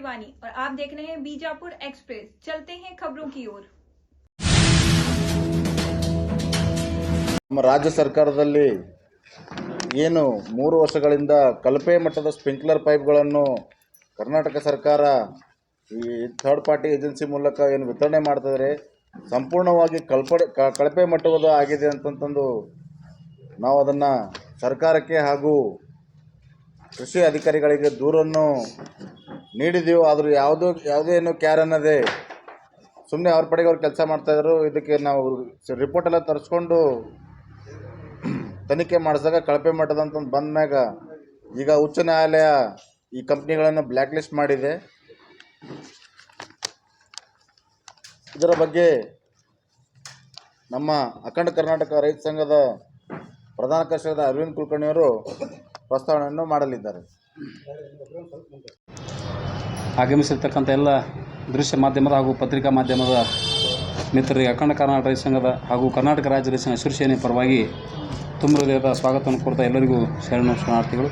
शिवानी और आप देख रहे हैं बीजापुर एक्सप्रेस चलते हैं खबरों की ओर ನಮ್ಮ ರಾಜ್ಯ ಸರ್ಕಾರದಲ್ಲಿ ಏನು ಮೂರು ವರ್ಷಗಳಿಂದ ಕಳಪೆ ಮಟ್ಟದ ಸ್ಪ್ರಿಂಕ್ಲರ್ ಪೈಪ್ಗಳನ್ನು ಕರ್ನಾಟಕ ಸರ್ಕಾರ ಈ ಥರ್ಡ್ ಪಾರ್ಟಿ ಏಜೆನ್ಸಿ ಮೂಲಕ ಏನು ವಿತರಣೆ ಮಾಡ್ತಿದ್ದಾರೆ ಸಂಪೂರ್ಣವಾಗಿ ಕಲ್ಪಡೆ ಕ- ಕಳಪೆ ಮಟ್ಟದ ಆಗಿದೆ ಅಂತಂತಂದು ನಾವು ಅದನ್ನು ಸರ್ಕಾರಕ್ಕೆ ಹಾಗೂ ಕೃಷಿ ಅಧಿಕಾರಿಗಳಿಗೆ ದೂರನ್ನು ನೀಡಿದೆವು, ಆದರೂ ಯಾವುದೋ, ಯಾವುದೇ ಏನು ಕ್ಯಾರ್ ಅನ್ನೋದೇ. ಸುಮ್ಮನೆ ಅವ್ರ ಪಡೆಗೆ ಅವ್ರು ಕೆಲಸ ಮಾಡ್ತಾಯಿದ್ರು ಇದಕ್ಕೆ ನಾವು ರಿಪೋರ್ಟ್ ಎಲ್ಲ ತರಿಸ್ಕೊಂಡು ತನಿಖೆ ಮಾಡಿಸಿದಾಗ ಕಳಪೆ ಮಟ್ಟದಂತ ಬಂದ ಮ್ಯಾಗ ಈಗ ಉಚ್ಚ ನ್ಯಾಯಾಲಯ ಈ ಕಂಪ್ನಿಗಳನ್ನು ಬ್ಲ್ಯಾಕ್ ಲಿಸ್ಟ್ ಮಾಡಿದೆ. ಇದರ ಬಗ್ಗೆ ನಮ್ಮ ಅಖಂಡ ಕರ್ನಾಟಕ ರೈತ ಸಂಘದ ಪ್ರಧಾನ ಕಾರ್ಯದರ್ಶಿಯಾದ ಅರವಿಂದ್ ಕುಲಕರ್ಣಿಯವರು ಪ್ರಸ್ತಾವನೆಯನ್ನು ಮಾಡಲಿದ್ದಾರೆ. ಆಗಮಿಸಿರ್ತಕ್ಕಂಥ ಎಲ್ಲ ದೃಶ್ಯ ಮಾಧ್ಯಮದ ಹಾಗೂ ಪತ್ರಿಕಾ ಮಾಧ್ಯಮದ ಮಿತ್ರರಿಗೆ ಅಖಂಡ ಕರ್ನಾಟಕ ರೈತ ಸಂಘದ ಹಾಗೂ ಕರ್ನಾಟಕ ರಾಜ್ಯ ರೈತ ಸಂಘ ಶಿವಸೇನೆ ಪರವಾಗಿ ತುಂಬ ಹೃದಯದ ಸ್ವಾಗತವನ್ನು ಕೋರ್ತಾ ಎಲ್ಲರಿಗೂ ಶರಣ ಶರಣಾರ್ಥಿಗಳು.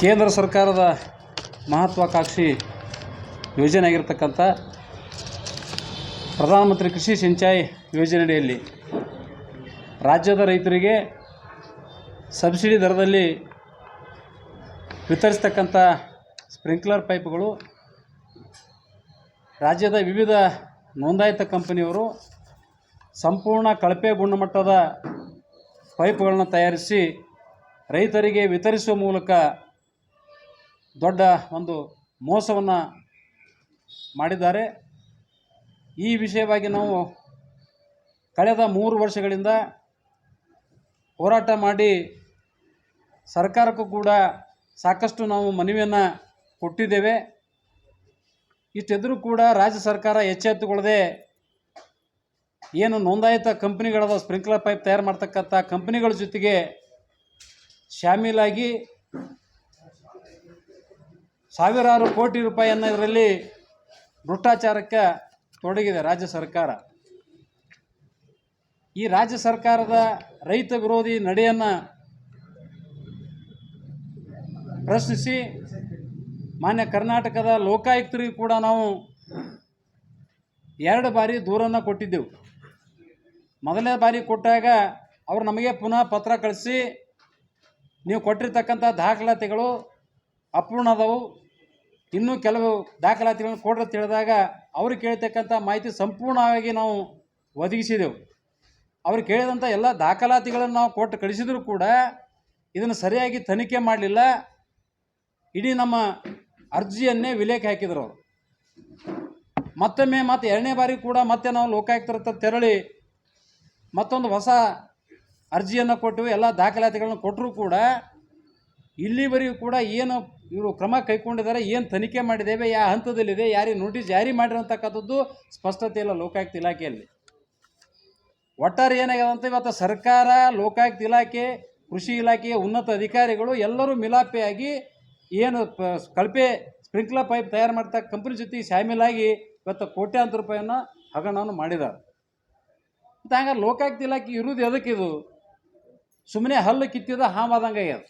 ಕೇಂದ್ರ ಸರ್ಕಾರದ ಮಹತ್ವಾಕಾಂಕ್ಷಿ ಯೋಜನೆ ಆಗಿರ್ತಕ್ಕಂಥ ಪ್ರಧಾನಮಂತ್ರಿ ಕೃಷಿ ಸಿಂಚಾಯಿ ಯೋಜನೆಯಡಿಯಲ್ಲಿ ರಾಜ್ಯದ ರೈತರಿಗೆ ಸಬ್ಸಿಡಿ ದರದಲ್ಲಿ ವಿತರಿಸ್ತಕ್ಕಂಥ ಸ್ಪ್ರಿಂಕ್ಲರ್ ಪೈಪ್ಗಳು ರಾಜ್ಯದ ವಿವಿಧ ನೋಂದಾಯಿತ ಕಂಪನಿಯವರು ಸಂಪೂರ್ಣ ಕಳಪೆ ಗುಣಮಟ್ಟದ ಪೈಪ್ಗಳನ್ನು ತಯಾರಿಸಿ ರೈತರಿಗೆ ವಿತರಿಸುವ ಮೂಲಕ ದೊಡ್ಡ ಒಂದು ಮೋಸವನ್ನು ಮಾಡಿದ್ದಾರೆ. ಈ ವಿಷಯವಾಗಿ ನಾವು ಕಳೆದ ಮೂರು ವರ್ಷಗಳಿಂದ ಹೋರಾಟ ಮಾಡಿ ಸರ್ಕಾರಕ್ಕೂ ಕೂಡ ಸಾಕಷ್ಟು ನಾವು ಮನವಿಯನ್ನು ಕೊಟ್ಟಿದ್ದೇವೆ. ಇಷ್ಟೆದರೂ ಕೂಡ ರಾಜ್ಯ ಸರ್ಕಾರ ಎಚ್ಚೆತ್ತುಕೊಳ್ಳದೆ ಏನು ನೋಂದಾಯಿತ ಕಂಪ್ನಿಗಳದ ಸ್ಪ್ರಿಂಕ್ಲರ್ ಪೈಪ್ ತಯಾರು ಮಾಡ್ತಕ್ಕಂಥ ಕಂಪ್ನಿಗಳ ಜೊತೆಗೆ ಶಾಮೀಲಾಗಿ ಸಾವಿರಾರು ಕೋಟಿ ರೂಪಾಯಿಯನ್ನು ಇದರಲ್ಲಿ ಭ್ರಷ್ಟಾಚಾರಕ್ಕೆ ತೊಡಗಿದೆ ರಾಜ್ಯ ಸರ್ಕಾರ. ಈ ರಾಜ್ಯ ಸರ್ಕಾರದ ರೈತ ವಿರೋಧಿ ನಡೆಯನ್ನು ಪ್ರಶ್ನಿಸಿ ಮಾನ್ಯ ಕರ್ನಾಟಕದ ಲೋಕಾಯುಕ್ತರಿಗೂ ಕೂಡ ನಾವು ಎರಡು ಬಾರಿ ದೂರನ್ನು ಕೊಟ್ಟಿದ್ದೆವು. ಮೊದಲನೇ ಬಾರಿ ಕೊಟ್ಟಾಗ ಅವರು ನಮಗೆ ಪುನಃ ಪತ್ರ ಕಳಿಸಿ, ನೀವು ಕೊಟ್ಟಿರ್ತಕ್ಕಂಥ ದಾಖಲಾತಿಗಳು ಅಪೂರ್ಣ ಅದಾವು ಇನ್ನೂ ಕೆಲವು ದಾಖಲಾತಿಗಳನ್ನು ಕೊಡ್ರಿ ತಿಳಿದಾಗ ಅವರು ಕೇಳ್ತಕ್ಕಂಥ ಮಾಹಿತಿ ಸಂಪೂರ್ಣವಾಗಿ ನಾವು ಒದಗಿಸಿದೆವು. ಅವ್ರು ಕೇಳಿದಂಥ ಎಲ್ಲ ದಾಖಲಾತಿಗಳನ್ನು ನಾವು ಕೊಟ್ಟು ಕಳಿಸಿದರೂ ಕೂಡ ಇದನ್ನು ಸರಿಯಾಗಿ ತನಿಖೆ ಮಾಡಲಿಲ್ಲ. ಇಡೀ ನಮ್ಮ ಅರ್ಜಿಯನ್ನೇ ವಿಲೇಖ ಹಾಕಿದರು ಅವರು. ಮತ್ತೊಮ್ಮೆ ಮತ್ತೆ ಎರಡನೇ ಬಾರಿ ಕೂಡ ಮತ್ತೆ ನಾವು ಲೋಕಾಯುಕ್ತರ ಹತ್ರ ತೆರಳಿ ಮತ್ತೊಂದು ಹೊಸ ಅರ್ಜಿಯನ್ನು ಕೊಟ್ಟು ಎಲ್ಲ ದಾಖಲಾತಿಗಳನ್ನು ಕೊಟ್ಟರೂ ಕೂಡ ಇಲ್ಲಿವರೆಗೂ ಕೂಡ ಏನು ಇವರು ಕ್ರಮ ಕೈಗೊಂಡಿದ್ದಾರೆ, ಏನು ತನಿಖೆ ಮಾಡಿದ್ದೇವೆ ಯಾವ ಹಂತದಲ್ಲಿದೆ, ಯಾರಿಗೆ ನೋಟಿಸ್ ಜಾರಿ ಮಾಡಿರೋಂತಕ್ಕಂಥದ್ದು ಸ್ಪಷ್ಟತೆ ಇಲ್ಲ ಲೋಕಾಯುಕ್ತ ಇಲಾಖೆಯಲ್ಲಿ. ಒಟ್ಟಾರೆ ಏನಾಗಿದೆ ಅಂತ ಇವತ್ತು ಸರ್ಕಾರ, ಲೋಕಾಯುಕ್ತ ಇಲಾಖೆ, ಕೃಷಿ ಇಲಾಖೆಯ ಉನ್ನತ ಅಧಿಕಾರಿಗಳು ಎಲ್ಲರೂ ಮಿಲಾಪಿಯಾಗಿ ಏನು ಪ, ಕಳಪೆ ಸ್ಪ್ರಿಂಕ್ಲರ್ ಪೈಪ್ ತಯಾರು ಮಾಡ್ತಾ ಕಂಪ್ನಿ ಜೊತೆ ಶಾಮೀಲಾಗಿ ಇವತ್ತು ಕೋಟ್ಯಾಂತರ ರೂಪಾಯಿಯನ್ನು ಹಗರಣವನ್ನು ಮಾಡಿದ್ದಾರೆ. ಮತ್ತು ಹಂಗಾರೆ ಲೋಕಾಯುಕ್ತ ಇಲಾಖೆ ಇರುವುದು ಎದಕ್ಕಿದು ಸುಮ್ಮನೆ ಹಲ್ಲು ಕಿತ್ತಿದ ಹಾಮಾದಂಗೆ ಆಗ್ಯದ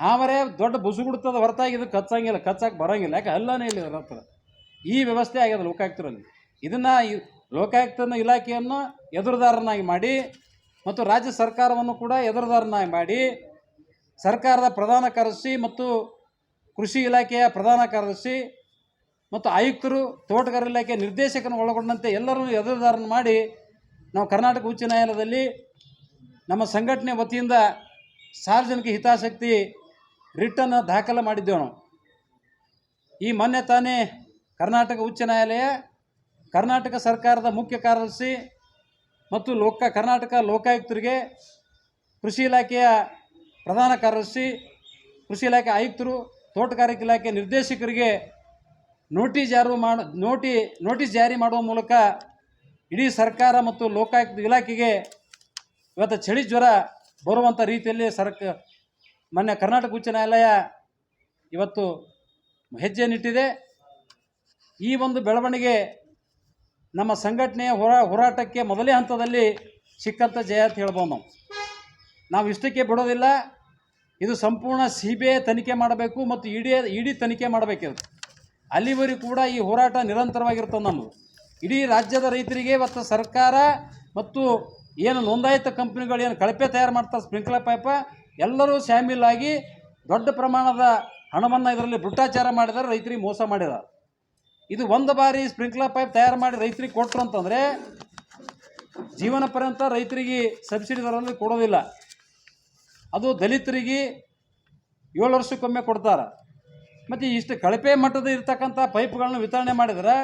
ಹಾಮರೇ ದೊಡ್ಡ ಬುಸುಗುಡ್ತದ ಹೊರತಾಗಿ ಇದು ಕಚ್ಚಂಗಿಲ್ಲ ಕಚ್ಚಕ್ಕೆ ಬರೋಂಗಿಲ್ಲ. ಯಾಕೆ ಹಲ್ಲನೇ ಇಲ್ಲ ಹತ್ರ? ಈ ವ್ಯವಸ್ಥೆ ಆಗ್ಯದ ಲೋಕಾಯುಕ್ತರಲ್ಲಿ. ಇದನ್ನು ಲೋಕಾಯುಕ್ತನ ಇಲಾಖೆಯನ್ನು ಎದುರುದಾರನಾಗಿ ಮಾಡಿ ಮತ್ತು ರಾಜ್ಯ ಸರ್ಕಾರವನ್ನು ಕೂಡ ಎದುರುದಾರನಾಗಿ ಮಾಡಿ ಸರ್ಕಾರದ ಪ್ರಧಾನ ಕಾರ್ಯದರ್ಶಿ ಮತ್ತು ಕೃಷಿ ಇಲಾಖೆಯ ಪ್ರಧಾನ ಕಾರ್ಯದರ್ಶಿ ಮತ್ತು ಆಯುಕ್ತರು ತೋಟಗಾರ ಇಲಾಖೆ ನಿರ್ದೇಶಕನ ಒಳಗೊಂಡಂತೆ ಎಲ್ಲರನ್ನು ಎದುರುದಾರನ ಮಾಡಿ ನಾವು ಕರ್ನಾಟಕ ಉಚ್ಚ ನ್ಯಾಯಾಲಯದಲ್ಲಿ ನಮ್ಮ ಸಂಘಟನೆ ವತಿಯಿಂದ ಸಾರ್ವಜನಿಕ ಹಿತಾಸಕ್ತಿ ರಿಟ್ಟನ್ನು ದಾಖಲೆ ಮಾಡಿದ್ದೆವು ನಾವು. ಈ ಮೊನ್ನೆ ತಾನೇ ಕರ್ನಾಟಕ ಉಚ್ಚ ನ್ಯಾಯಾಲಯ, ಕರ್ನಾಟಕ ಸರ್ಕಾರದ ಮುಖ್ಯ ಕಾರ್ಯದರ್ಶಿ ಮತ್ತು ಲೋಕ, ಕರ್ನಾಟಕ ಲೋಕಾಯುಕ್ತರಿಗೆ ಕೃಷಿ ಇಲಾಖೆಯ ಪ್ರಧಾನ ಕಾರ್ಯದರ್ಶಿ, ಕೃಷಿ ಇಲಾಖೆ ಆಯುಕ್ತರು ತೋಟಗಾರಿಕೆ ಇಲಾಖೆ ನಿರ್ದೇಶಕರಿಗೆ ನೋಟಿಸ್ ಜಾರಿ ಮಾಡಿ, ನೋಟಿ, ನೋಟಿಸ್ ಜಾರಿ ಮಾಡುವ ಮೂಲಕ ಇಡೀ ಸರ್ಕಾರ ಮತ್ತು ಲೋಕಾಯುಕ್ತ ಇಲಾಖೆಗೆ ಇವತ್ತು ಚಳಿ ಜ್ವರ ಬರುವಂಥ ರೀತಿಯಲ್ಲಿ ಸರ್ಕ ಮೊನ್ನೆ ಕರ್ನಾಟಕ ಉಚ್ಚ ನ್ಯಾಯಾಲಯ ಇವತ್ತು ಹೆಜ್ಜೆನಿಟ್ಟಿದೆ ಈ ಒಂದು ಬೆಳವಣಿಗೆ ನಮ್ಮ ಸಂಘಟನೆಯ ಹೋರಾ, ಹೋರಾಟಕ್ಕೆ ಮೊದಲೇ ಹಂತದಲ್ಲಿ ಸಿಕ್ಕಂಥ ಜಯ ಅಂತ ಹೇಳ್ಬೋದು ನಾವು. ನಾವು ಇಷ್ಟಕ್ಕೆ ಬಿಡೋದಿಲ್ಲ. ಇದು ಸಂಪೂರ್ಣ ಸಿ ಬಿ ಐ ತನಿಖೆ ಮಾಡಬೇಕು ಮತ್ತು ಇಡಿ ಇಡಿ ತನಿಖೆ ಮಾಡಬೇಕಿದೆ ಅಲ್ಲಿವರೆಗೂ ಕೂಡ ಈ ಹೋರಾಟ ನಿರಂತರವಾಗಿರ್ತದೆ ನಮ್ಮದು. ಇಡೀ ರಾಜ್ಯದ ರೈತರಿಗೆ ಇವತ್ತು ಸರ್ಕಾರ ಮತ್ತು ಏನು ನೋಂದಾಯಿತ ಕಂಪ್ನಿಗಳು ಏನು ಕಳಪೆ ತಯಾರು ಮಾಡ್ತಾರೆ, ಸ್ಪ್ರಿಂಕ್ಲರ್ ಪೈಪ, ಎಲ್ಲರೂ ಶಾಮೀಲಾಗಿ ದೊಡ್ಡ ಪ್ರಮಾಣದ ಹಣವನ್ನು ಇದರಲ್ಲಿ ಭ್ರಷ್ಟಾಚಾರ ಮಾಡಿದರೆ ರೈತರಿಗೆ ಮೋಸ ಮಾಡಿದ್ದಾರೆ. ಇದು ಒಂದು ಬಾರಿ ಸ್ಪ್ರಿಂಕ್ಲರ್ ಪೈಪ್ ತಯಾರು ಮಾಡಿ ರೈತರಿಗೆ ಕೊಟ್ಟರು ಅಂತಂದರೆ ಜೀವನ ಪರ್ಯಂತ ರೈತರಿಗೆ ಸಬ್ಸಿಡಿ ದರದಲ್ಲಿ ಕೊಡೋದಿಲ್ಲ. ಅದು ದಲಿತರಿಗೆ ಏಳು ವರ್ಷಕ್ಕೊಮ್ಮೆ ಕೊಡ್ತಾರೆ. ಮತ್ತು ಇಷ್ಟು ಕಳಪೆ ಮಟ್ಟದ ಇರ್ತಕ್ಕಂಥ ಪೈಪ್ಗಳನ್ನ ವಿತರಣೆ ಮಾಡಿದರೆ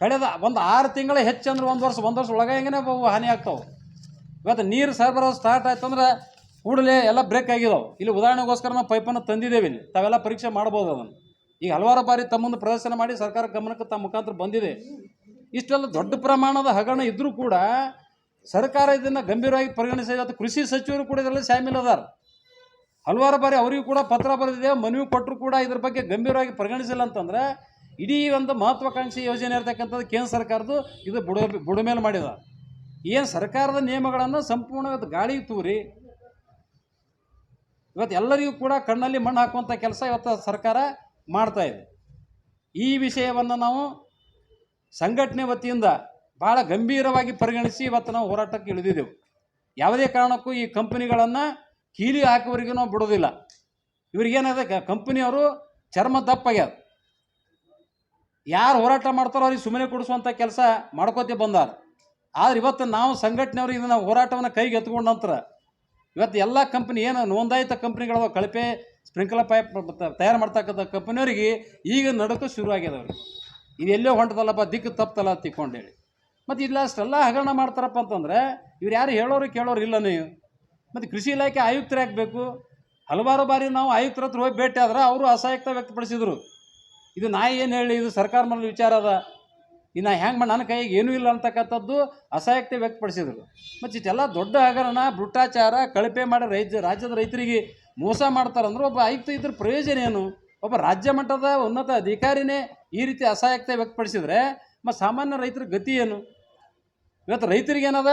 ಕಳೆದ ಒಂದು ಆರು ತಿಂಗಳ ಹೆಚ್ಚಂದ್ರೆ ಒಂದು ವರ್ಷ ಒಂದು ವರ್ಷ ಒಳಗೆ ಅವು ಹಾನಿ ಆಗ್ತಾವೆ. ಇವತ್ತು ನೀರು ಸರಬರಾಜು ಸ್ಟಾರ್ಟ್ ಆಯ್ತು ಅಂದ್ರೆ ಕೂಡಲೇ ಎಲ್ಲ ಬ್ರೇಕ್ ಆಗಿದಾವೆ. ಇಲ್ಲಿ ಉದಾಹರಣೆಗೋಸ್ಕರ ನಾವು ಪೈಪನ್ನು ತಂದಿದ್ದೇವೆ ತಾವೆಲ್ಲ ಪರೀಕ್ಷೆ ಮಾಡ್ಬೋದು ಅದನ್ನು. ಈಗ ಹಲವಾರು ಬಾರಿ ತಮ್ಮನ್ನು ಪ್ರದರ್ಶನ ಮಾಡಿ ಸರ್ಕಾರ ಗಮನಕ್ಕೆ ತಮ್ಮ ಮುಖಾಂತರ ಬಂದಿದೆ. ಇಷ್ಟೆಲ್ಲ ದೊಡ್ಡ ಪ್ರಮಾಣದ ಹಗರಣ ಇದ್ದರೂ ಕೂಡ ಸರ್ಕಾರ ಇದನ್ನು ಗಂಭೀರವಾಗಿ ಪರಿಗಣಿಸಿದೆ. ಕೃಷಿ ಸಚಿವರು ಕೂಡ ಇದರಲ್ಲಿ ಶಾಮೀಲ್ ಅದಾರ. ಹಲವಾರು ಬಾರಿ ಅವರಿಗೂ ಕೂಡ ಪತ್ರ ಬರೆದಿದೆ, ಮನವಿ ಕೊಟ್ಟರು ಕೂಡ ಇದ್ರ ಬಗ್ಗೆ ಗಂಭೀರವಾಗಿ ಪರಿಗಣಿಸಿಲ್ಲ ಅಂತಂದ್ರೆ ಇಡೀ ಒಂದು ಮಹತ್ವಾಕಾಂಕ್ಷಿ ಯೋಜನೆ ಇರತಕ್ಕಂಥದ್ದು ಕೇಂದ್ರ ಸರ್ಕಾರದ್ದು, ಇದು ಬುಡ ಬುಡಮೇಲೆ ಮಾಡಿದ. ಏನು ಸರ್ಕಾರದ ನಿಯಮಗಳನ್ನು ಸಂಪೂರ್ಣ ಗಾಳಿ ತೂರಿ, ಇವತ್ತು ಎಲ್ಲರಿಗೂ ಕೂಡ ಕಣ್ಣಲ್ಲಿ ಮಣ್ಣು ಹಾಕುವಂಥ ಕೆಲಸ ಇವತ್ತು ಸರ್ಕಾರ ಮಾಡ್ತಾ ಇದೆ. ಈ ವಿಷಯವನ್ನು ನಾವು ಸಂಘಟನೆ ವತಿಯಿಂದ ಭಾಳ ಗಂಭೀರವಾಗಿ ಪರಿಗಣಿಸಿ ಇವತ್ತು ನಾವು ಹೋರಾಟಕ್ಕೆ ಇಳಿದಿದ್ದೆವು. ಯಾವುದೇ ಕಾರಣಕ್ಕೂ ಈ ಕಂಪನಿಗಳನ್ನು ಕೀಲಿ ಹಾಕುವವರಿಗೂ ನಾವು ಬಿಡೋದಿಲ್ಲ. ಇವ್ರಿಗೇನದ ಕಂಪನಿಯವರು ಚರ್ಮ ದಪ್ಪಾಗ್ಯದ ಯಾರು ಹೋರಾಟ ಮಾಡ್ತಾರೋ ಅವ್ರಿಗೆ ಸುಮ್ಮನೆ ಕೊಡಿಸುವಂಥ ಕೆಲಸ ಮಾಡ್ಕೋತೆ ಬಂದಾರ. ಆದ್ರೆ ಇವತ್ತು ನಾವು ಸಂಘಟನೆಯವರು ಇದನ್ನು ಹೋರಾಟವನ್ನು ಕೈಗೆ ಎತ್ಕೊಂಡ ನಂತರ ಇವತ್ತು ಎಲ್ಲ ಕಂಪ್ನಿ ಏನು ನೋಂದಾಯಿತ ಕಂಪ್ನಿಗಳವ ಕಳಪೆ ಸ್ಪ್ರಿಂಕ್ಲರ್ ಪೈಪ್ ತಯಾರು ಮಾಡ್ತಕ್ಕಂಥ ಕಂಪ್ನಿಯವರಿಗೆ ಈಗ ನಡಕ ಶುರು ಆಗ್ಯದ ಅವ್ರಿಗೆ. ಇದು ಎಲ್ಲೋ ಹೊಂಟದಲ್ಲಪ್ಪ, ದಿಕ್ಕು ತಪ್ಪಲ್ಲ ತಿಕ್ಕೊಂಡೇಳಿ ಮತ್ತು ಇಲ್ಲ ಅಷ್ಟೆಲ್ಲ ಹಗರಣ ಮಾಡ್ತಾರಪ್ಪ ಅಂತಂದ್ರೆ ಇವ್ರು ಯಾರು ಹೇಳೋರು ಕೇಳೋರು ಇಲ್ಲ ನೀವು. ಮತ್ತು ಕೃಷಿ ಇಲಾಖೆ ಆಯುಕ್ತರು ಬೇಕು ಹಲವಾರು ಬಾರಿ ನಾವು ಆಯುಕ್ತರ ಹತ್ರ ಹೋಗಿ ಭೇಟಿ ಆದ್ರೆ ಅವರು ಅಸಹಾಯಕತೆ ವ್ಯಕ್ತಪಡಿಸಿದರು. ಇದು ನಾ ಏನು ಹೇಳಿ, ಇದು ಸರ್ಕಾರ ಮೇಲೆ ವಿಚಾರ ಅದ. ಇನ್ನು ಹ್ಯಾಂಗೆ ಮಾಡಿ ನನ್ನ ಕೈಗೆ ಏನೂ ಇಲ್ಲ ಅಂತಕ್ಕಂಥದ್ದು ಅಸಹಾಯಕತೆ ವ್ಯಕ್ತಪಡಿಸಿದರು. ಮತ್ತು ಇಷ್ಟೆಲ್ಲ ದೊಡ್ಡ ಹಗರಣ, ಭ್ರಷ್ಟಾಚಾರ, ಕಳಪೆ ಮಾಡಿ ರೈತ ರಾಜ್ಯದ ರೈತರಿಗೆ ಮೋಸ ಮಾಡ್ತಾರಂದ್ರೆ ಒಬ್ಬ ಆಯುಕ್ತ ಇದ್ರ ಪ್ರಯೋಜನ ಏನು? ಒಬ್ಬ ರಾಜ್ಯ ಮಟ್ಟದ ಉನ್ನತ ಅಧಿಕಾರಿನೇ ಈ ರೀತಿ ಅಸಹಾಯಕತೆ ವ್ಯಕ್ತಪಡಿಸಿದ್ರೆ ಮತ್ತು ಸಾಮಾನ್ಯ ರೈತರ ಗತಿ ಏನು? ಇವತ್ತು ರೈತರಿಗೆ ಏನದ?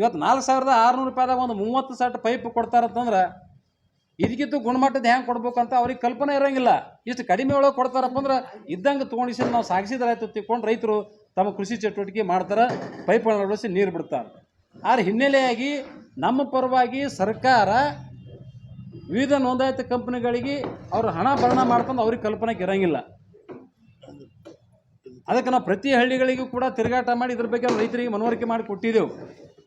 ಇವತ್ತು ನಾಲ್ಕು ಸಾವಿರದ ಆರುನೂರು ರೂಪಾಯಿದಾಗ ಒಂದು ಮೂವತ್ತು ಸೆಟ್ ಪೈಪ್ ಕೊಡ್ತಾರಂತಂದ್ರೆ ಇದಕ್ಕಿಂತ ಗುಣಮಟ್ಟದ ಹೆಂಗೆ ಕೊಡ್ಬೇಕು ಅಂತ ಅವ್ರಿಗೆ ಕಲ್ಪನೆ ಇರೋಂಗಿಲ್ಲ. ಇಷ್ಟು ಕಡಿಮೆ ಒಳಗೆ ಕೊಡ್ತಾರಪ್ಪ ಅಂದ್ರೆ ಇದ್ದಂಗೆ ತೊಗೊಂಡಿಸಿ ನಾವು ಸಾಗಿಸಿದ್ರೆ ಆಯ್ತು ತಿಳ್ಕೊಂಡು ರೈತರು ತಮ್ಮ ಕೃಷಿ ಚಟುವಟಿಕೆ ಮಾಡ್ತಾರೆ, ಪೈಪ್ಗಳನ್ನ ಅಳವಡಿಸಿ ನೀರು ಬಿಡ್ತಾರೆ. ಆದ್ರೆ ಹಿನ್ನೆಲೆಯಾಗಿ ನಮ್ಮ ಪರವಾಗಿ ಸರ್ಕಾರ ವಿವಿಧ ನೋಂದಾಯಿತ ಕಂಪ್ನಿಗಳಿಗೆ ಅವರು ಹಣ ಭರಣ ಮಾಡ್ಕೊಂಡು ಅವ್ರಿಗೆ ಕಲ್ಪನೆಗೆ ಇರೋಂಗಿಲ್ಲ. ಅದಕ್ಕೆ ನಾವು ಪ್ರತಿ ಹಳ್ಳಿಗಳಿಗೂ ಕೂಡ ತಿರುಗಾಟ ಮಾಡಿ ಇದ್ರ ಬಗ್ಗೆ ರೈತರಿಗೆ ಮನವರಿಕೆ ಮಾಡಿ ಕೊಟ್ಟಿದ್ದೆವು.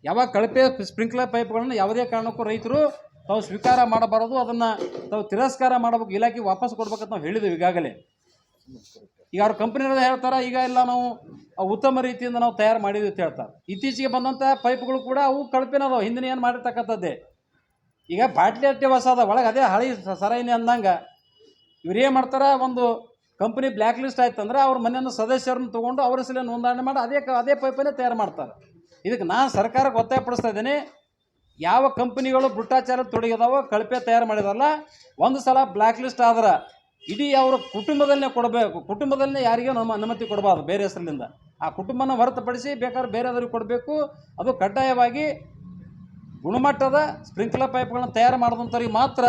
ಯಾವಾಗ ಕಳಪೆ ಸ್ಪ್ರಿಂಕ್ಲರ್ ಪೈಪ್ಗಳನ್ನು ಯಾವುದೇ ಕಾರಣಕ್ಕೂ ರೈತರು ತಾವು ಸ್ವೀಕಾರ ಮಾಡಬಾರದು, ಅದನ್ನು ತಾವು ತಿರಸ್ಕಾರ ಮಾಡಬೇಕು, ಇಲಾಖೆಗೆ ವಾಪಸ್ ಕೊಡ್ಬೇಕಂತ ನಾವು ಹೇಳಿದೆವು ಈಗಾಗಲೇ. ಈಗ ಅವ್ರ ಕಂಪ್ನಿಯವ್ರು ಹೇಳ್ತಾರೆ, ಈಗ ಎಲ್ಲ ನಾವು ಉತ್ತಮ ರೀತಿಯಿಂದ ನಾವು ತಯಾರು ಮಾಡಿದ್ವಿ ಅಂತ ಹೇಳ್ತಾರೆ. ಇತ್ತೀಚೆಗೆ ಬಂದಂಥ ಪೈಪ್ಗಳು ಕೂಡ ಅವು ಕಳಪೆನದವು ಹಿಂದಿನ ಏನು ಮಾಡಿರ್ತಕ್ಕಂಥದ್ದೇ. ಈಗ ಬಾಟ್ಲಿ ಅಟ್ಟೆ ಹೊಸ ಅದ ಒಳಗೆ ಅದೇ ಹಳೆ ಸ- ಸರಾಯಿನಿ ಅಂದಂಗೆ. ಇವ್ರು ಏನು ಮಾಡ್ತಾರೆ, ಒಂದು ಕಂಪ್ನಿ ಬ್ಲ್ಯಾಕ್ ಲಿಸ್ಟ್ ಆಯ್ತು ಅಂದ್ರೆ ಅವ್ರ ಮನೆಯನ್ನು ಸದಸ್ಯರನ್ನು ತೊಗೊಂಡು ಅವ್ರ ಸಲ ನೋಂದಣಿ ಮಾಡಿ ಅದೇ ಅದೇ ಪೈಪನ್ನೇ ತಯಾರು ಮಾಡ್ತಾರೆ. ಇದಕ್ಕೆ ನಾನು ಸರ್ಕಾರಕ್ಕೆ ಒತ್ತಾಯಪಡಿಸ್ತಾ ಇದ್ದೀನಿ. ಯಾವ ಕಂಪ್ನಿಗಳು ಭ್ರಷ್ಟಾಚಾರ ತೊಡಗಿದಾವೋ ಕಳಪೆ ತಯಾರು ಮಾಡಿದಾರಲ್ಲ, ಒಂದು ಸಲ ಬ್ಲ್ಯಾಕ್ ಲಿಸ್ಟ್ ಆದ್ರೆ ಇಡೀ ಅವರ ಕುಟುಂಬದಲ್ಲೇ ಕೊಡಬೇಕು. ಕುಟುಂಬದಲ್ಲೇ ಯಾರಿಗೂ ನಮ್ಮ ಅನುಮತಿ ಕೊಡಬಾರ್ದು ಬೇರೆ ಹೆಸರಿನಿಂದ. ಆ ಕುಟುಂಬನ ಹೊರತುಪಡಿಸಿ ಬೇಕಾದ್ರೆ ಬೇರೆಯವ್ರಿಗೆ ಕೊಡಬೇಕು. ಅದು ಕಡ್ಡಾಯವಾಗಿ ಗುಣಮಟ್ಟದ ಸ್ಪ್ರಿಂಕ್ಲರ್ ಪೈಪ್ಗಳನ್ನ ತಯಾರು ಮಾಡಿದಂಥವ್ರಿಗೆ ಮಾತ್ರ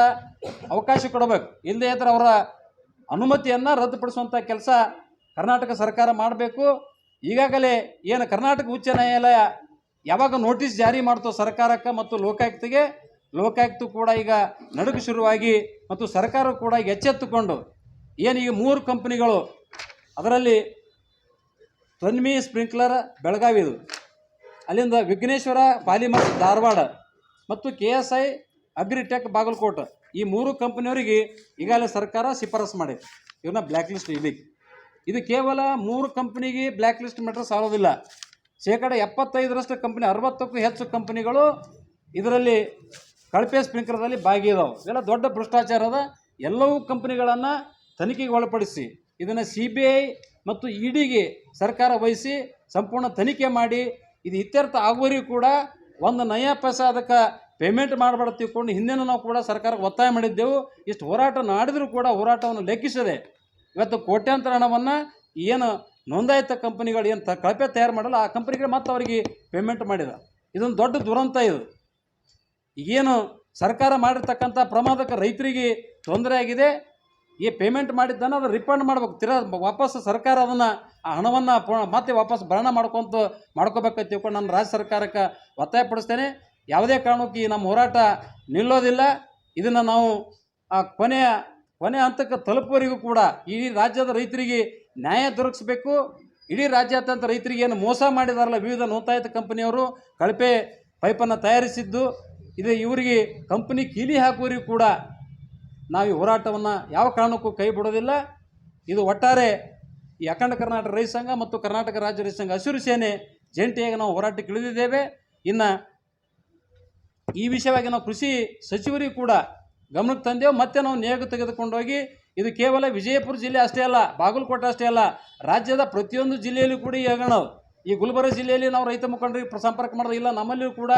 ಅವಕಾಶ ಕೊಡಬೇಕು. ಇಲ್ಲದೇ ಇದ್ರೆ ಅವರ ಅನುಮತಿಯನ್ನು ರದ್ದುಪಡಿಸುವಂಥ ಕೆಲಸ ಕರ್ನಾಟಕ ಸರ್ಕಾರ ಮಾಡಬೇಕು. ಈಗಾಗಲೇ ಏನು ಕರ್ನಾಟಕ ಉಚ್ಚ ನ್ಯಾಯಾಲಯ ಯಾವಾಗ ನೋಟಿಸ್ ಜಾರಿ ಮಾಡ್ತೋ ಸರ್ಕಾರಕ್ಕೆ ಮತ್ತು ಲೋಕಾಯುಕ್ತಿಗೆ, ಲೋಕಾಯುಕ್ತ ಕೂಡ ಈಗ ನಡುಕು ಶುರುವಾಗಿ ಮತ್ತು ಸರ್ಕಾರ ಕೂಡ ಎಚ್ಚೆತ್ತುಕೊಂಡು ಏನು ಈಗ ಮೂರು ಕಂಪ್ನಿಗಳು ಅದರಲ್ಲಿ ತನ್ಮಿ ಸ್ಪ್ರಿಂಕ್ಲರ್ ಬೆಳಗಾವಿ ಇದು. ಅಲ್ಲಿಂದ ವಿಘ್ನೇಶ್ವರ ಪಾಲಿಮರ್ ಧಾರವಾಡ ಮತ್ತು K S I agritech Bagalkot. ಈ ಮೂರು ಕಂಪನಿಯವರಿಗೆ ಈಗಾಗಲೇ ಸರ್ಕಾರ ಶಿಫಾರಸು ಮಾಡಿದೆ. ಇವನ್ನ ಬ್ಲ್ಯಾಕ್ ಲಿಸ್ಟ್ ಇಡಲಿಕ್ಕೆ ಇದು ಕೇವಲ ಮೂರು ಕಂಪನಿಗೆ ಬ್ಲ್ಯಾಕ್ ಲಿಸ್ಟ್ ಮೆಟ್ರ್ ಸಾಲೋದಿಲ್ಲ ಶೇಕಡ ಎಪ್ಪತ್ತೈದರಷ್ಟು ಕಂಪನಿ, ಅರವತ್ತಕ್ಕೂ ಹೆಚ್ಚು ಕಂಪನಿಗಳು ಇದರಲ್ಲಿ ಕಳಪೆ ಸ್ಪ್ರಿಂಕ್ಲರ್ದಲ್ಲಿ ಭಾಗಿದಾವೆ ಇದೆಲ್ಲ ದೊಡ್ಡ ಭ್ರಷ್ಟಾಚಾರದ ಎಲ್ಲವೂ ಕಂಪ್ನಿಗಳನ್ನು ತನಿಖೆಗೆ ಒಳಪಡಿಸಿ, ಇದನ್ನು ಸಿ ಬಿ ಐ ಮತ್ತು ಇಡಿಗೆ ಸರ್ಕಾರ ವಹಿಸಿ ಸಂಪೂರ್ಣ ತನಿಖೆ ಮಾಡಿ, ಇದು ಇತ್ಯರ್ಥ ಆಗುವರಿಗೂ ಕೂಡ ಒಂದು ನಯ ಅದಕ್ಕೆ ಪೇಮೆಂಟ್ ಮಾಡಬಾರ್ದು ತಿಳ್ಕೊಂಡು ಹಿಂದೆನೂ ನಾವು ಕೂಡ ಸರ್ಕಾರಕ್ಕೆ ಒತ್ತಾಯ ಮಾಡಿದ್ದೆವು. ಇಷ್ಟು ಹೋರಾಟ ಮಾಡಿದರೂ ಕೂಡ ಹೋರಾಟವನ್ನು ಲೆಕ್ಕಿಸದೆ ಇವತ್ತು ಕೋಟ್ಯಾಂತರ ಹಣವನ್ನು ಏನು ನೋಂದಾಯಿತ ಕಂಪನಿಗಳು ಏನು ಕಳಪೆ ತಯಾರು ಮಾಡಲ್ಲ, ಆ ಕಂಪ್ನಿಗಳು ಮತ್ತೆ ಅವರಿಗೆ ಪೇಮೆಂಟ್ ಮಾಡಿದ ಇದೊಂದು ದೊಡ್ಡ ದುರಂತ ಇದು. ಏನು ಸರ್ಕಾರ ಮಾಡಿರ್ತಕ್ಕಂಥ ಪ್ರಮಾದಕ್ಕೆ ರೈತರಿಗೆ ತೊಂದರೆ ಆಗಿದೆ. ಈ ಪೇಮೆಂಟ್ ಮಾಡಿದ್ದನ್ನು ಅದನ್ನು ರಿಫಂಡ್ ಮಾಡ್ಬೇಕು. ತಿರ ವಾಪಸ್ ಸರ್ಕಾರ ಅದನ್ನು ಆ ಹಣವನ್ನು ಮತ್ತೆ ವಾಪಸ್ ಭರಣ ಮಾಡ್ಕೊತ, ಮಾಡ್ಕೋಬೇಕಂತ ತಿಳ್ಕೊಂಡು ನಾನು ರಾಜ್ಯ ಸರ್ಕಾರಕ್ಕೆ ಒತ್ತಾಯಪಡಿಸ್ತೇನೆ ಯಾವುದೇ ಕಾರಣಕ್ಕೂ ಈ ನಮ್ಮ ಹೋರಾಟ ನಿಲ್ಲೋದಿಲ್ಲ. ಇದನ್ನು ನಾವು, ಆ, ಕೊನೆಯ ಕೊನೆ ಹಂತಕ್ಕೆ ತಲುಪುವವರೆಗೂ ಕೂಡ ಇಡೀ ರಾಜ್ಯದ ರೈತರಿಗೆ ನ್ಯಾಯ ದೊರಕಿಸಬೇಕು. ಇಡೀ ರಾಜ್ಯಾದ್ಯಂತ ರೈತರಿಗೆ ಏನು ಮೋಸ ಮಾಡಿದಾರಲ್ಲ ವಿವಿಧ ನೋಂದಾಯಿತ ಕಂಪನಿಯವರು, ಕಳಪೆ ಪೈಪನ್ನು ತಯಾರಿಸಿದ್ದು, ಇದು ಇವರಿಗೆ ಕಂಪನಿ ಕೀಲಿ ಹಾಕುವವರಿಗೂ ಕೂಡ ನಾವು ಈ ಹೋರಾಟವನ್ನು ಯಾವ ಕಾರಣಕ್ಕೂ ಕೈ ಬಿಡೋದಿಲ್ಲ. ಇದು ಒಟ್ಟಾರೆ ಈ ಅಖಂಡ ಕರ್ನಾಟಕ ರೈತ ಸಂಘ ಮತ್ತು ಕರ್ನಾಟಕ ರಾಜ್ಯ ರೈತ ಸಂಘ ಹಸಿರು ಸೇನೆ ಜಂಟಿಯಾಗಿ ನಾವು ಹೋರಾಟಕ್ಕೆ ಇಳಿದಿದ್ದೇವೆ. ಇನ್ನು ಈ ವಿಷಯವಾಗಿ ನಾವು ಕೃಷಿ ಸಚಿವರಿಗೂ ಕೂಡ ಗಮನಕ್ಕೆ ತಂದೆವು. ಮತ್ತೆ ನಾವು ನೇಗ ತೆಗೆದುಕೊಂಡೋಗಿ ಇದು ಕೇವಲ ವಿಜಯಪುರ ಜಿಲ್ಲೆ ಅಷ್ಟೇ ಅಲ್ಲ, ಬಾಗಲಕೋಟೆ ಅಷ್ಟೇ ಅಲ್ಲ, ರಾಜ್ಯದ ಪ್ರತಿಯೊಂದು ಜಿಲ್ಲೆಯಲ್ಲೂ ಕೂಡ ಈ ನಾವು ಈ ಗುಲ್ಬರ್ಗ ಜಿಲ್ಲೆಯಲ್ಲಿ ನಾವು ರೈತ ಮುಖಂಡರಿಗೆ ಸಂಪರ್ಕ ಮಾಡೋದು ಇಲ್ಲ. ನಮ್ಮಲ್ಲಿಯೂ ಕೂಡ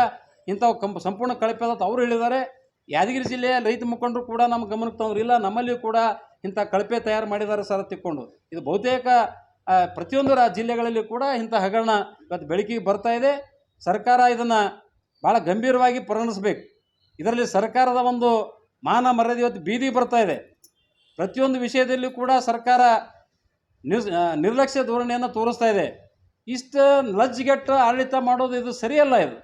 ಇಂಥವು ಕಂಪ್ ಸಂಪೂರ್ಣ ಕಳಪೆ ಅಂತ ಅವರು ಹೇಳಿದ್ದಾರೆ. ಯಾದಗಿರಿ ಜಿಲ್ಲೆಯ ರೈತ ಮುಖಂಡರು ಕೂಡ ನಮ್ಮ ಗಮನಕ್ಕೆ ತಂದ್ರು ಇಲ್ಲ ನಮ್ಮಲ್ಲಿಯೂ ಕೂಡ ಇಂಥ ಕಳಪೆ ತಯಾರು ಮಾಡಿದ್ದಾರೆ ಸರ್ ತಿಕ್ಕೊಂಡು ಇದು ಬಹುತೇಕ ಪ್ರತಿಯೊಂದು ರಾ ಜಿಲ್ಲೆಗಳಲ್ಲಿ ಕೂಡ ಇಂಥ ಹಗರಣ ಇವತ್ತು ಬೆಳಕಿಗೆ ಬರ್ತಾ ಇದೆ. ಸರ್ಕಾರ ಇದನ್ನು ಭಾಳ ಗಂಭೀರವಾಗಿ ಪರಿಗಣಿಸ್ಬೇಕು. ಇದರಲ್ಲಿ ಸರ್ಕಾರದ ಒಂದು ಮಾನ ಮರ್ಯಾದೆ ಇವತ್ತು ಬೀದಿ ಬರ್ತಾ ಇದೆ. ಪ್ರತಿಯೊಂದು ವಿಷಯದಲ್ಲಿ ಕೂಡ ಸರ್ಕಾರ ನಿರ್ ನಿರ್ಲಕ್ಷ್ಯ ಧೋರಣೆಯನ್ನು ತೋರಿಸ್ತಾ ಇದೆ. ಇಷ್ಟು ಲಜ್ಜೆಗೆಟ್ಟು ಆಡಳಿತ ಮಾಡೋದು ಇದು ಸರಿಯಲ್ಲ ಇದು.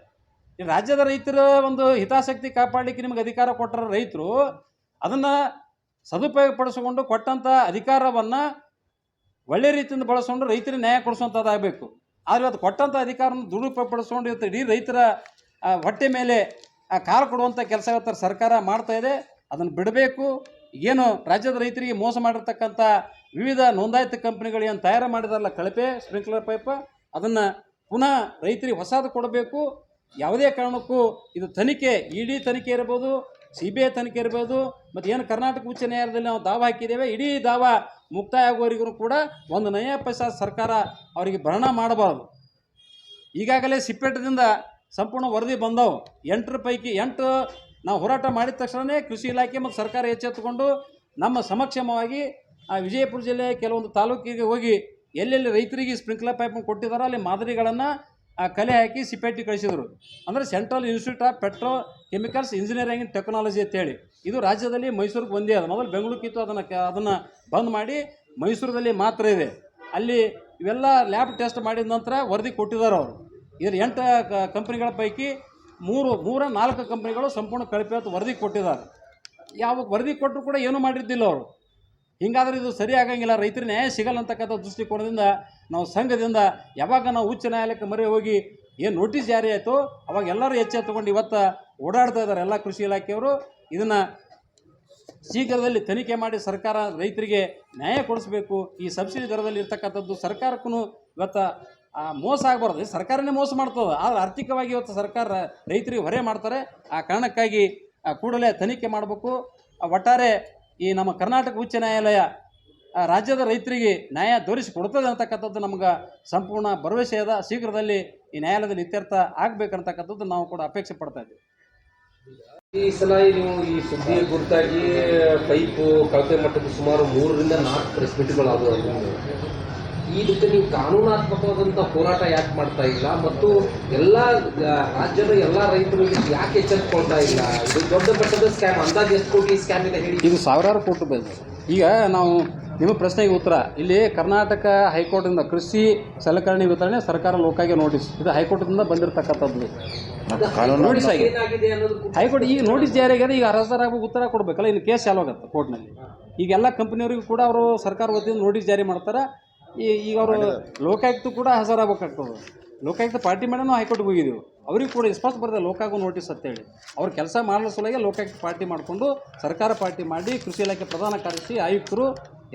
ಈ ರಾಜ್ಯದ ರೈತರ ಒಂದು ಹಿತಾಸಕ್ತಿ ಕಾಪಾಡಲಿಕ್ಕೆ ನಿಮಗೆ ಅಧಿಕಾರ ಕೊಟ್ಟರೆ ರೈತರು ಅದನ್ನು ಸದುಪಯೋಗ ಪಡಿಸಿಕೊಂಡು ಕೊಟ್ಟಂಥ ಅಧಿಕಾರವನ್ನು ಒಳ್ಳೆ ರೀತಿಯಿಂದ ಬಳಸ್ಕೊಂಡು ರೈತರಿಗೆ ನ್ಯಾಯ ಕೊಡಿಸುವಂಥದ್ದಾಗಬೇಕು ಆದರೆ ಇವತ್ತು ಕೊಟ್ಟಂಥ ಅಧಿಕಾರವನ್ನು ದುರುಪಯೋಗ ಪಡಿಸ್ಕೊಂಡು ಇವತ್ತು ಇಡೀ ರೈತರ ಹೊಟ್ಟೆ ಮೇಲೆ ಆ ಕಾಲು ಕೊಡುವಂಥ ಕೆಲಸ ಇವತ್ತು ಸರ್ಕಾರ ಮಾಡ್ತಾ ಇದೆ. ಅದನ್ನು ಬಿಡಬೇಕು. ಏನು ರಾಜ್ಯದ ರೈತರಿಗೆ ಮೋಸ ಮಾಡಿರ್ತಕ್ಕಂಥ ವಿವಿಧ ನೋಂದಾಯಿತ ಕಂಪ್ನಿಗಳು ಏನು ತಯಾರು ಮಾಡಿದಾರಲ್ಲ ಕಳಪೆ, ಸ್ಪ್ರಿಂಕ್ಲರ್ ಪೈಪ್, ಅದನ್ನು ಪುನಃ ರೈತರಿಗೆ ಹೊಸದು ಕೊಡಬೇಕು. ಯಾವುದೇ ಕಾರಣಕ್ಕೂ ಇದು ತನಿಖೆ ಇ ಡಿ ತನಿಖೆ ಇರ್ಬೋದು ಸಿ ಬಿ ಐ ತನಿಖೆ ಇರ್ಬೋದು, ಮತ್ತು ಏನು ಕರ್ನಾಟಕ ಉಚ್ಚ ನ್ಯಾಯಾಲಯದಲ್ಲಿ ನಾವು ದಾವ ಹಾಕಿದ್ದೇವೆ, ಇಡೀ ದಾವ ಮುಕ್ತಾಯ ಆಗುವವರೆಗೂ ಕೂಡ ಒಂದು ನಯ ಪೈಸಾ ಸರ್ಕಾರ ಅವರಿಗೆ ಭರಣ ಮಾಡಬಾರ್ದು. ಈಗಾಗಲೇ ಸಿಪ್ಪೆಟ್ಟದಿಂದ ಸಂಪೂರ್ಣ ವರದಿ ಬಂದವು. ಎಂಟರ ಪೈಕಿ ಎಂಟು ನಾವು ಹೋರಾಟ ಮಾಡಿದ ತಕ್ಷಣವೇ ಕೃಷಿ ಇಲಾಖೆ ಮತ್ತು ಸರ್ಕಾರ ಎಚ್ಚೆತ್ತುಕೊಂಡು ನಮ್ಮ ಸಮಕ್ಷಮವಾಗಿ ಆ ವಿಜಯಪುರ ಜಿಲ್ಲೆಯ ಕೆಲವೊಂದು ತಾಲೂಕಿಗೆ ಹೋಗಿ ಎಲ್ಲೆಲ್ಲಿ ರೈತರಿಗೆ ಸ್ಪ್ರಿಂಕ್ಲರ್ ಪೈಪ್ ಕೊಟ್ಟಿದ್ದಾರೋ ಅಲ್ಲಿ ಮಾದರಿಗಳನ್ನು ಆ ಕಲೆ ಹಾಕಿ ಸಿಪೆಟ್ಟಿ ಕಳಿಸಿದರು. ಅಂದರೆ central institute of petrochemicals engineering and technology ಅಂತೇಳಿ ಇದು ರಾಜ್ಯದಲ್ಲಿ ಮೈಸೂರಿಗೆ ಒಂದೇ ಅದ. ಮೊದಲು ಬೆಂಗಳೂರಿಗಿತ್ತು ಅದನ್ನು ಕ ಅದನ್ನು ಬಂದ್ ಮಾಡಿ ಮೈಸೂರಲ್ಲಿ ಮಾತ್ರ ಇದೆ. ಅಲ್ಲಿ ಇವೆಲ್ಲ ಲ್ಯಾಬ್ ಟೆಸ್ಟ್ ಮಾಡಿದ ನಂತರ ವರದಿ ಕೊಟ್ಟಿದ್ದಾರೆ ಅವರು. ಇದ್ರ ಎಂಟು ಕಂಪ್ನಿಗಳ ಪೈಕಿ ಮೂರು, ಮೂರ, ನಾಲ್ಕು ಕಂಪ್ನಿಗಳು ಸಂಪೂರ್ಣ ಕಳಪೆ ಅಂತ ವರದಿ ಕೊಟ್ಟಿದ್ದಾರೆ. ಯಾವ ವರದಿ ಕೊಟ್ಟರು ಕೂಡ ಏನೂ ಮಾಡಿದ್ದಿಲ್ಲ ಅವರು. ಹಿಂಗಾದ್ರೆ ಇದು ಸರಿ ಆಗಂಗಿಲ್ಲ. ರೈತರಿಗೆ ನ್ಯಾಯ ಸಿಗಲ್ಲ ಅಂತಕ್ಕಂಥ ದೃಷ್ಟಿಕೋನದಿಂದ ನಾವು ಸಂಘದಿಂದ ಯಾವಾಗ ನಾವು ಉಚ್ಚ ನ್ಯಾಯಾಲಯಕ್ಕೆ ಮರೆ ಹೋಗಿ ಏನು ನೋಟಿಸ್ ಜಾರಿ ಆಯಿತು, ಅವಾಗ ಎಲ್ಲರೂ ಎಚ್ಚೆತ್ತುಕೊಂಡು ಇವತ್ತು ಓಡಾಡ್ತಾ ಇದ್ದಾರೆ ಎಲ್ಲ ಕೃಷಿ ಇಲಾಖೆಯವರು. ಇದನ್ನು ಶೀಘ್ರದಲ್ಲಿ ತನಿಖೆ ಮಾಡಿ ಸರ್ಕಾರ ರೈತರಿಗೆ ನ್ಯಾಯ ಕೊಡಿಸ್ಬೇಕು. ಈ ಸಬ್ಸಿಡಿ ದರದಲ್ಲಿ ಇರ್ತಕ್ಕಂಥದ್ದು ಸರ್ಕಾರಕ್ಕೂ ಇವತ್ತು ಆ, ಮೋಸ ಆಗಬಾರ್ದು. ಸರ್ಕಾರನೇ ಮೋಸ ಮಾಡ್ತದೆ. ಆದರೆ ಆರ್ಥಿಕವಾಗಿ ಇವತ್ತು ಸರ್ಕಾರ ರೈತರಿಗೆ ಹೊರೆ ಮಾಡ್ತಾರೆ. ಆ ಕಾರಣಕ್ಕಾಗಿ ಕೂಡಲೇ ತನಿಖೆ ಮಾಡಬೇಕು. ಒಟ್ಟಾರೆ ಈ ನಮ್ಮ ಕರ್ನಾಟಕ ಉಚ್ಚ ನ್ಯಾಯಾಲಯ ರಾಜ್ಯದ ರೈತರಿಗೆ ನ್ಯಾಯ ದೊರಕಿಸಿಕೊಡ್ತದೆ ಅಂತಕ್ಕಂಥದ್ದು ನಮ್ಗೆ ಸಂಪೂರ್ಣ ಭರವಸೆ ಅದ. ಶೀಘ್ರದಲ್ಲಿ ಈ ನ್ಯಾಯಾಲಯದಲ್ಲಿ ಇತ್ಯರ್ಥ ಆಗಬೇಕಂತಕ್ಕಂಥದ್ದು ನಾವು ಕೂಡ ಅಪೇಕ್ಷೆ ಪಡ್ತಾ ಇದ್ದೀವಿ. ಈ ಸಲ ನೀವು ಈ ಸುದ್ದಿ ಕುರಿತಾಗಿ ಪೈಪು ಕಳಪೆ ಮಟ್ಟಕ್ಕೆ ಸುಮಾರು ಮೂರರಿಂದ ನಾಲ್ಕು ಪ್ರೆಸ್ ಇದಕ್ಕೆ ನೀವು ಕಾನೂನಾತ್ಮಕವಾದಂಥ ಹೋರಾಟ ಯಾಕೆ ಮಾಡ್ತಾ ಇಲ್ಲ? ಮತ್ತು ಎಲ್ಲ ರಾಜ್ಯದ ಎಲ್ಲ ರೈತರು ಇದಕ್ಕೆ ಯಾಕೆ ಎಚ್ಚೆತ್ಕೊಳ್ತಾ ಇಲ್ಲ? ಇದು ದೊಡ್ಡ ಮಟ್ಟದ ಸ್ಕ್ಯಾಮ್ ಅಂದಾಜು ಎಷ್ಟು ಕೋಟಿ ಸ್ಕ್ಯಾಮ್ ಇದೆ ಹೇಳಿ ಇದು ಸಾವಿರಾರು ಕೋಟಿ ರೂಪಾಯಿ ಈಗ ನಾವು ನಿಮ್ಮ ಪ್ರಶ್ನೆಗೆ ಉತ್ತರ. ಇಲ್ಲಿ ಕರ್ನಾಟಕ ಹೈಕೋರ್ಟಿಂದ ಕೃಷಿ ಸಲಕರಣೆ ವಿತರಣೆ ಸರ್ಕಾರ ಲೋಕಾಗೆ ನೋಟಿಸ್. ಇದು ಹೈಕೋರ್ಟಿಂದ ಬಂದಿರತಕ್ಕಂಥದ್ದು. ಮತ್ತು ಕಾನೂನು ನೋಟಿಸ್ ಆಗಿದೆ. ಹೈಕೋರ್ಟ್ ಈಗ ನೋಟಿಸ್ ಜಾರಿ ಆಗಿದೆ ಈಗ ಅರ್ಹರಾಗಿ ಉತ್ತರ ಕೊಡಬೇಕಲ್ಲ ಇನ್ನು ಕೇಸ್ ಚಾಲು ಆಗುತ್ತೆ ಕೋರ್ಟ್ನಲ್ಲಿ ಈಗ ಎಲ್ಲ ಕಂಪ್ನಿಯವರಿಗೂ ಕೂಡ ಅವರು ಸರ್ಕಾರ ವತಿಯಿಂದ ನೋಟಿಸ್ ಜಾರಿ ಮಾಡ್ತಾರೆ. ಈ ಈಗ ಅವರು ಲೋಕಾಯುಕ್ತ ಕೂಡ ಹಾಜರಾಗಬೇಕಾಗ್ತದೆ. ಲೋಕಾಯುಕ್ತ ಪಾರ್ಟಿ ಮೇಡಮ್ ನಾವು ಹೈಕೋರ್ಟ್ಗೆ ಹೋಗಿದ್ದೀವಿ. ಅವ್ರಿಗೆ ಕೂಡ ಸ್ಪಷ್ಟ ಬರ್ತದೆ ಲೋಕಾಗು ನೋಟಿಸ್ ಅಂತೇಳಿ. ಅವ್ರು ಕೆಲಸ ಮಾಡಲು ಸಲುವಾಗಿ ಲೋಕಾಯುಕ್ತ ಪಾರ್ಟಿ ಮಾಡಿಕೊಂಡು ಸರ್ಕಾರ ಪಾರ್ಟಿ ಮಾಡಿ ಕೃಷಿ ಇಲಾಖೆ ಪ್ರಧಾನ ಕಾರ್ಯದರ್ಶಿ ಆಯುಕ್ತರು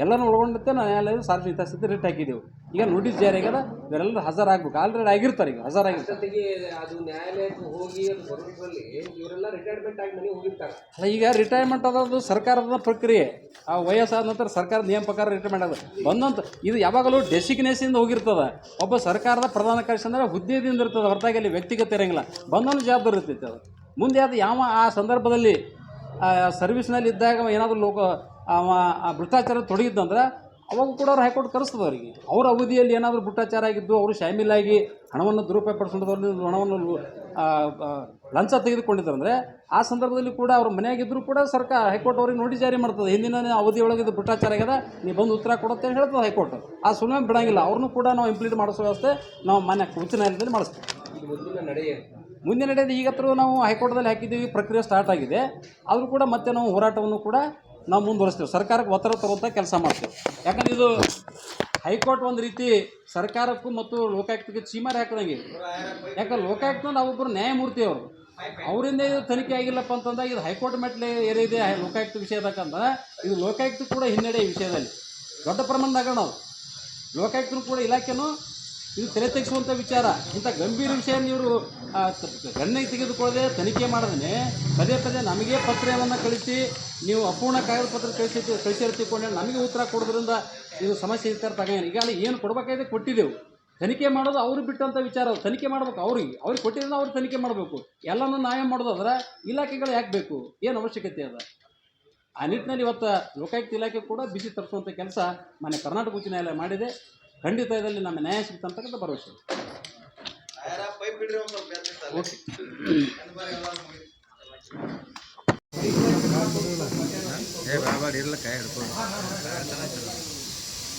ಎಲ್ಲನೂ ಒಳಗೊಂಡಂತೆ ನ್ಯಾಯಾಲಯದ ಸಾರ್ವಜನಿಕ ಹಿತಾಸಕ್ತಿ ರಿಟ್ ಹಾಕಿದ್ದೆವು. ಈಗ ನೋಟಿಸ್ ಜಾರಿ ಆಗ್ಯದ? ಇವರೆಲ್ಲರೂ ಹಾಜರಾಗಬೇಕು. ಆಲ್ರೆಡಿ ಆಗಿರ್ತಾರೆ ಈಗ ಹಾಜರಾಗಿರ್ತಾರೆ. ಜೊತೆಗೆ ಅದು ನ್ಯಾಯಾಲಯಕ್ಕೆ ಹೋಗಿ ಅದು ಬರೋದ್ರಲ್ಲಿ ಇವರೆಲ್ಲ ರಿಟೈರ್ಮೆಂಟ್ ಆಗಿ ಮನೆಗೆ ಹೋಗಿರ್ತಾರೆ. ಅಲ್ಲ ಈಗ ರಿಟೈರ್ಮೆಂಟ್ ಅದು ಸರ್ಕಾರದ ಪ್ರಕ್ರಿಯೆ. ಆ ವಯಸ್ಸಾದ ನಂತರ ಸರ್ಕಾರದ ನಿಯಮ ಪ್ರಕಾರ ರಿಟೈರ್ಮೆಂಟ್ ಆಗೋದು. ಬಂದಂತ ಇದು ಯಾವಾಗಲೂ ಡೆಸಿಗ್ನೇಷನ್ ಹೋಗಿರ್ತದ. ಒಬ್ಬ ಸರ್ಕಾರದ ಪ್ರಧಾನ ಕಾರ್ಯದರ್ಶಿ ಅಂದ್ರೆ ಹುದ್ದೆಯಿಂದ ಇರ್ತದೆ. ಹೊರತಾಗಿ ಅಲ್ಲಿ ವ್ಯಕ್ತಿಗತ ಇರಂಗಿಲ್ಲ. ಬಂದೊಂದು ಜವಾಬ್ದಾರಿ ಇರ್ತೈತೆ ಅದು. ಮುಂದೆ ಅದು ಯಾವ ಆ ಸಂದರ್ಭದಲ್ಲಿ ಸರ್ವಿಸ್ನಲ್ಲಿ ಇದ್ದಾಗ ಏನಾದರೂ ಲೋಕ ಅವ ಆ ಭ್ರಷ್ಟಾಚಾರ ತೊಡಗಿದ್ದಂದ್ರೆ ಅವಾಗ ಕೂಡ ಅವ್ರು ಹೈಕೋರ್ಟ್ ಕರೆಸ್ತದೆ ಅವರಿಗೆ. ಅವ್ರ ಅವಧಿಯಲ್ಲಿ ಏನಾದರೂ ಭ್ರಷ್ಟಾಚಾರ ಆಗಿದ್ದು ಅವರು ಶಾಮೀಲಾಗಿ ಹಣವನ್ನು ದುರುಪಯೋಗ ಪಡಿಸ್ಕೊಂಡು ಹಣವನ್ನು ಲಂಚ ತೆಗೆದುಕೊಂಡಿದ್ದಾರೆ ಅಂದರೆ ಆ ಸಂದರ್ಭದಲ್ಲಿ ಕೂಡ ಅವ್ರ ಮನೆಯಾಗಿದ್ದರೂ ಕೂಡ ಸರ್ಕಾರ, ಹೈಕೋರ್ಟ್ ಅವ್ರಿಗೆ ನೋಟಿಸ್ ಜಾರಿ ಮಾಡ್ತದೆ. ಹಿಂದಿನ ಅವಧಿಯೊಳಗೆ ಇದು ಭ್ರಷ್ಟಾಚಾರ ಆಗ್ಯದ ನೀವು ಬಂದು ಉತ್ತರ ಕೊಡುತ್ತೆ ಅಂತ ಹೇಳ್ತದೆ ಹೈಕೋರ್ಟ್. ಆ ಸುಮ್ಮನೆ ಬಿಡೋಂಗಿಲ್ಲ. ಅವ್ರನ್ನೂ ಕೂಡ ನಾವು ಇಂಪ್ಲಿಮೆಂಟ್ ಮಾಡಿಸೋ ವ್ಯವಸ್ಥೆ ನಾವು ಮಾನ್ಯ ಉಚ್ಚ ನ್ಯಾಯಾಲಯದಲ್ಲಿ ಮಾಡಿಸ್ತೀವಿ. ಮುಂದಿನ ನಡೆ ಏನು? ಮುಂದಿನ ನಡೆದು ಈಗತ್ರ ನಾವು ಹೈಕೋರ್ಟ್ದಲ್ಲಿ ಹಾಕಿದ್ದೀವಿ, ಪ್ರಕ್ರಿಯೆ ಸ್ಟಾರ್ಟ್ ಆಗಿದೆ. ಆದರೂ ಕೂಡ ಮತ್ತೆ ನಾವು ಹೋರಾಟವನ್ನು ಕೂಡ ನಾವು ಮುಂದುವರಿಸ್ತೇವೆ ಸರ್ಕಾರಕ್ಕೆ ಒತ್ತಡ ತರುವಂಥ ಕೆಲಸ ಮಾಡ್ತೇವೆ. ಯಾಕಂದ್ರೆ ಇದು ಹೈಕೋರ್ಟ್ ಒಂದು ರೀತಿ ಸರ್ಕಾರಕ್ಕೂ ಮತ್ತು ಲೋಕಾಯುಕ್ತಕ್ಕೆ ಚೀಮಾರಿ ಹಾಕಿದಂಗೆ. ಯಾಕಂದ್ರೆ ಲೋಕಾಯುಕ್ತ ನಾವೊಬ್ಬರು ನ್ಯಾಯಮೂರ್ತಿ ಅವರು. ಅವರಿಂದ ಇದು ತನಿಖೆ ಆಗಿಲ್ಲಪ್ಪ ಅಂತಂದಾಗ ಇದು ಹೈಕೋರ್ಟ್ ಮೆಟ್ಲೆ ಏರಿದೆ ಲೋಕಾಯುಕ್ತ ವಿಷಯದಕ್ಕಂದ್ರೆ ಇದು ಲೋಕಾಯುಕ್ತ ಕೂಡ ಹಿನ್ನಡೆ ವಿಷಯದಲ್ಲಿ. ದೊಡ್ಡ ಪ್ರಮಾಣದಾಗ ನಾವು ಲೋಕಾಯುಕ್ತರು ಕೂಡ ಇಲಾಖೆನೂ ಇದು ತಲೆ ತೆಗೆಸುವಂಥ ವಿಚಾರ. ಇಂಥ ಗಂಭೀರ ವಿಷಯ ಇವರು ಗಣ್ಯ ತೆಗೆದುಕೊಳ್ಳದೆ ತನಿಖೆ ಮಾಡದೇ ಪದೇ ಪದೇ ನಮಗೆ ಪತ್ರವನ್ನು ಕಳಿಸಿ, ನೀವು ಅಪೂರ್ಣ ಕಾಗದ ಪತ್ರ ಕಳಿಸಿ ಕಳಿಸಿರ್ತಿಕೊಂಡು ನಮಗೆ ಉತ್ತರ ಕೊಡೋದ್ರಿಂದ ಇದು ಸಮಸ್ಯೆ ಇರ್ತಾರೆ ಈಗಾಗಲೇ ಏನು ಕೊಡಬೇಕಾಗಿದೆ ಕೊಟ್ಟಿದ್ದೆವು. ತನಿಖೆ ಮಾಡೋದು ಅವ್ರು ಬಿಟ್ಟಂಥ ವಿಚಾರ. ತನಿಖೆ ಮಾಡ್ಬೇಕು ಅವ್ರಿಗೆ. ಅವ್ರಿಗೆ ಕೊಟ್ಟಿದ್ರೆ ಅವ್ರು ತನಿಖೆ ಮಾಡಬೇಕು. ಎಲ್ಲನೂ ನ್ಯಾಯ ಮಾಡೋದಾದ್ರೆ ಇಲಾಖೆಗಳು ಯಾಕೆ ಬೇಕು? ಏನು ಅವಶ್ಯಕತೆ ಅದ? ಆ ನಿಟ್ಟಿನಲ್ಲಿ ಇವತ್ತು ಲೋಕಾಯುಕ್ತ ಇಲಾಖೆ ಕೂಡ ಬಿಸಿ ತರಿಸುವಂಥ ಕೆಲಸ ಮನೆ ಕರ್ನಾಟಕ ಉಚ್ಚ ನ್ಯಾಯಾಲಯ ಮಾಡಿದೆ. ಖಂಡಿತ ಇದರಲ್ಲಿ ನಮ್ಮ ನ್ಯಾಯ ಸಿಗ್ತಂತಕ್ಕಂಥ ಭರವಸೆ ಇದೆ. ಓಕೆ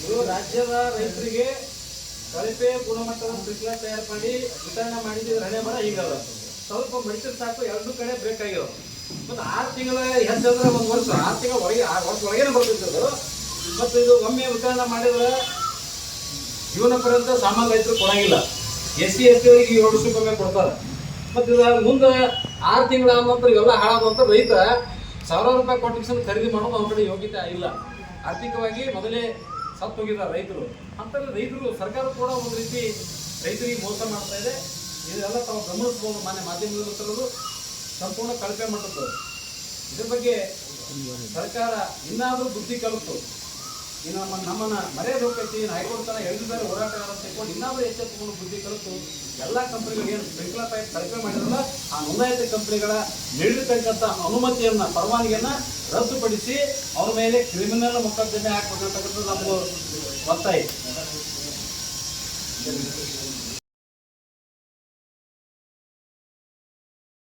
ಇದು ರಾಜ್ಯದ ರೈತರಿಗೆ ಕಳಪೆ ಗುಣಮಟ್ಟದ ಸ್ಪ್ರಿಂಕ್ಲರ್ ತಯಾರು ಮಾಡಿ ವಿತರಣೆ ಮಾಡಿದ್ದು ಹಣೆ ಮರ ಈಗಲ್ಲ ಸ್ವಲ್ಪ ಮೈಸೂರು ಸಾಕು, ಎರಡು ಕಡೆ ಬೇಕಾಗ್ಯಾವ. ಮತ್ತು ಆರು ತಿಂಗಳ ಹೆಚ್ಚಂದ್ರೆ ಒಂದು ವರ್ಷ, ಆರು ತಿಂಗಳ ಒಳಗೆ ಆರು ವರ್ಷ ಒಳಗೇನೆ ಬರ್ತಿತ್ತು ಅದು ಮತ್ತು ಇದು ಒಮ್ಮೆ ವಿತರಣೆ ಮಾಡಿದ್ರೆ ಜೀವನ ಪರ್ಯಂತ ಸಾಮಾನ್ಯ ರೈತರು ಕೊಡಂಗಿಲ್ಲ. ಎಸ್ ಸಿ, ಎಸ್ ಟಿ ಅವರಿಗೆ ಏಳು ರೂಪಾಯಿ ಕೊಡ್ತಾರೆ. ಮತ್ತು ಇದು ಮುಂದೆ ಆರು ತಿಂಗಳ ನಂತರ ಇವೆಲ್ಲ ಹಾಳಾದ ನಂತರ ರೈತ ಸಾವಿರಾರು ರೂಪಾಯಿ ಕೊಟ್ಟಿಗೆ ಖರೀದಿ ಮಾಡೋದು ಅವ್ರ ಕಡೆ ಯೋಗ್ಯತೆ ಇಲ್ಲ ಆರ್ಥಿಕವಾಗಿ ಮೊದಲೇ ಸತ್ತು ಹೋಗಿದ್ದಾರೆ ರೈತರು. ಅಂತಲ್ಲಿ ರೈತರು ಸರ್ಕಾರ ಕೂಡ ಒಂದು ರೀತಿ ರೈತರಿಗೆ ಮೋಸ ಮಾಡ್ತಾ ಇದೆ. ಇದೆಲ್ಲ ತಾವು ಗಮನಿಸ್ಬೋದು ಮಾನ್ಯ ಮಾಧ್ಯಮದಲ್ಲಿ ಸಂಪೂರ್ಣ ಕಳಪೆ ಮಾಡುತ್ತದೆ ಇದ್ರ ಬಗ್ಗೆ ಸರ್ಕಾರ ಇನ್ನಾದರೂ ಬುದ್ಧಿ ಕಲಿತು. ಇನ್ನು ನಮ್ಮ ನಮ್ಮನ್ನ ಮರ್ಯಾದೆ ಹೋಗ್ತೈತಿ ಹೈಕೋರ್ಟ್ ತನ ಎರಡು ಬಾರಿ ಹೋರಾಟಗಾರ ಅಂತ ತಿಳ್ಕೊಂಡು ಇನ್ನಾದ್ರೂ ಎಚ್ಚೆತ್ತುಕೊಂಡು ಬುದ್ಧಿ ಕಲಿತು ಎಲ್ಲ ಕಂಪ್ನಿಗಳಿಗೆ ಏನು ಸ್ಪ್ರಿಂಕ್ಲರ್ ಪೈಪ್ ಕಡಿಮೆ ಮಾಡಿರಲ್ಲ ಆ ನೋಂದಾಯಿತ ಕಂಪನಿಗಳ ನೀಡಿರ್ತಕ್ಕಂಥ ಅನುಮತಿಯನ್ನ, ಪರವಾನಗಿಯನ್ನ ರದ್ದುಪಡಿಸಿ ಅವ್ರ ಮೇಲೆ ಕ್ರಿಮಿನಲ್ ಮೊಕದ್ದಮೆ ಹಾಕ್ಬೇಕಂತಕ್ಕಂಥದ್ದು ನಮ್ಮದು ಒತ್ತಾಯ.